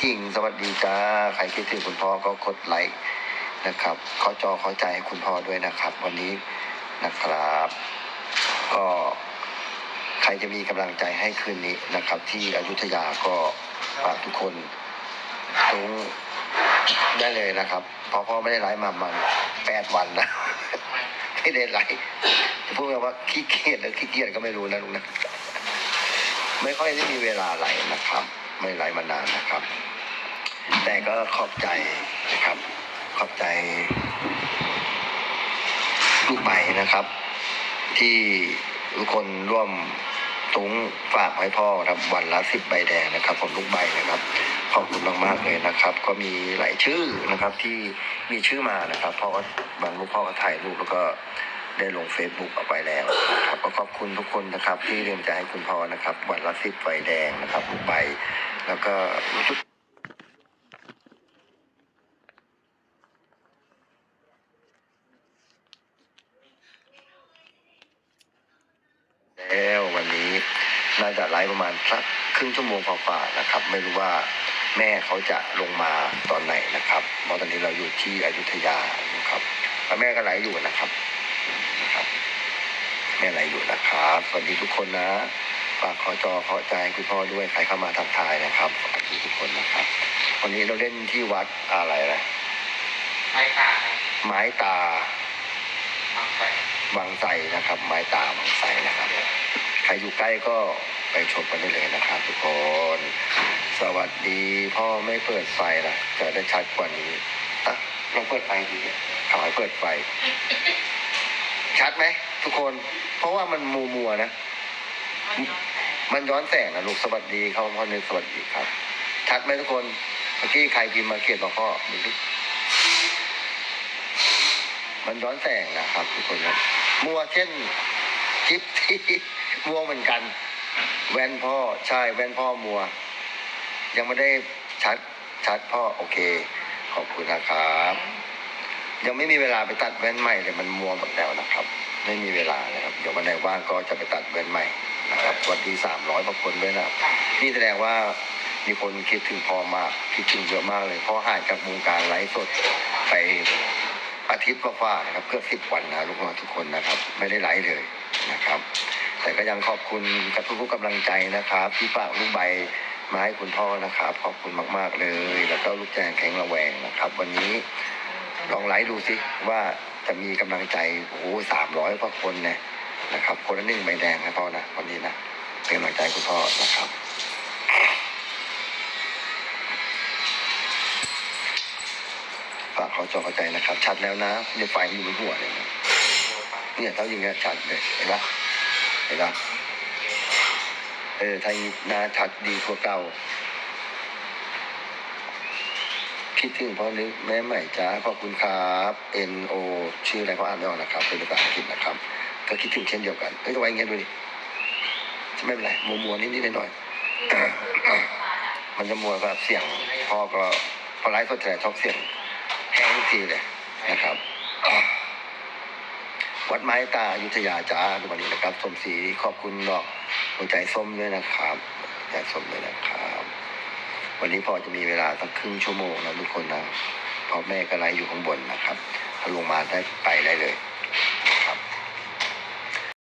คิง สวัสดีจ้า ใครคิดถึงคุณพ่อก็กดไลค์นะครับขอจอขอใจให้คุณพ่อด้วยนะครับ วันนี้นะครับ ก็ใครจะมีกำลังใจให้คืนนี้นะครับ ที่อยุธยาก็ฝากทุกคนทุงได้เลยนะครับเพราะพ่อไม่ได้ไลฟ์มามันแปดวันนะไม่ได้ไลฟ์พูดว่าขี้เกียจหรือขี้เกียจก็ไม่รู้นะลุงนะไม่ค่อยได้มีเวลาไลฟ์นะครับ ไม่ไลฟ์มานานนะครับ แต่ก็ขอบใจนะครับ ขอบใจลูกใบนะครับ ที่ทุกคนร่วมตุงฝากให้พ่อครับวันละสิบใบแดงนะครับ ผมลูกใบนะครับขอบคุณมากๆเลยนะครับ ก็มีหลายชื่อนะครับที่มีชื่อมานะครับพ่อก็บางลูกพ่อก็ถ่ายรูปแล้วก็ได้ลง Facebook เอาไปแล้วนะครับก็ขอบคุณทุกคนนะครับ ที่เรียมใจให้คุณพ่อนะครับ วันละสิบใบแดงนะครับลูกใบ แล้วก็แล้ววันนี้น่าจะไลฟ์ประมาณสักครึ่งชั่วโมงกว่าๆนะครับ ไม่รู้ว่าแม่เขาจะลงมาตอนไหนนะครับเพราะตอนนี้เราอยู่ที่อยุธยานะครับแล้วแม่ก็ไลฟ์อยู่นะครับนะครับ แม่ไลฟ์อยู่นะครับสวัสดีทุกคนนะ ฝากขอจอขอใจคุณพ่อด้วยใครเข้ามาทักทายนะครับสวัสดีทุกคนนะครับ วันนี้เราเล่นที่วัดอะไรนะไม่ขาดนะไม้ตาบางแสนบางไทรนะครับ ไม้ตาบางไทรนะครับ ใครอยู่ใกล้ก็ไปชมกันได้เลยนะครับ ทุกคน สวัสดีพ่อไม่เปิดไฟนะจะได้ชัดกว่านี้อะลองเปิดไฟดีเนี่ยขอให้เปิดไฟ ชัดไหมทุกคน เพราะว่ามันมัวมัวๆนะ มันย้อนแสงนะลูกสวัสดีเขาพ่อนึกสวัสดีครับ ชัดไหมทุกคนเมื่อกี้ใครพิมพ์มาเขียนบอกพ่อมันย้อนแสงนะครับ ทุกคนครับมัวเช่นคลิปที่มัวเหมือนกัน แว่นพ่อใช่แว่นพ่อมัว ยังไม่ได้ชัดชัดพ่อโอเค ขอบคุณนะครับยังไม่มีเวลาไปตัดแว่นใหม่เลยมันมัวหมดแล้วนะครับ ไม่มีเวลาเลยครับเดี๋ยววันไหนว่างก็จะไปตัดแว่นใหม่ นะครับสวัสดีสามร้อยกว่าคนด้วยนะครับนี่แสดงว่ามีคนคิดถึงพ่อมากคิดถึงเยอะมากเลยเพราะหายจากวงการไลฟ์สดไปอาทิตย์กว่าๆนะครับเกือบสิบวันนะลูกน้องทุกคนนะครับ ไม่ได้ไลฟ์เลยนะครับ แต่ก็ยังขอบคุณกับทุกๆกำลังใจนะครับที่ฝากลูกใบมาให้คุณพ่อนะครับ ขอบคุณมากๆเลย แล้วก็ลูกแจงแข็งระแวงนะครับ วันนี้ลองไลฟ์ดูสิว่าจะมีกำลังใจโอ้สามร้อยกว่าคนเนี่ย นะครับ คนละหนึ่งใบแดงนะพ่อนะวันนี้นะเป็นกำลังใจคุณพ่อนะครับฝากเขอจอเข้าใจนะครับ ชัดแล้วนะในไฟอยู่บนหัวเลยนะเนี่ยเท่าอย่างเงี้ยชัดเลยเห็นปะเห็นปะเออไทยน้าชัดดีกว่าเก่าคิดถึงพ่อนึกแม่ใหม่จ้าขอบคุณครับ N O ชื่ออะไรก็อ่านไม่ออกนะครับเป็นภาษาอังกฤษนะครับ ก็คิดถึงเช่นเดียวกันเฮ้ยทำไมอย่างเงี้ยดูดิไม่เป็นไรมัวมัวๆนิดหน่อยมันจะมัวกับเสียงพ่อก็พอไลฟ์สดแต่ชอบเสียงแห้งทุกทีเลยนะครับ วัดไม้ตาอยุธยาจ้าในวันนี้นะครับสมศรีขอบคุณดอกหัวใจส้มด้วยนะครับใจส้มด้วยนะครับ วันนี้พอจะมีเวลาสักครึ่งชั่วโมงนะทุกคนนะเพราะแม่ก็ไลฟ์อยู่ข้างบนนะครับถ้าลงมาได้ไปได้เลย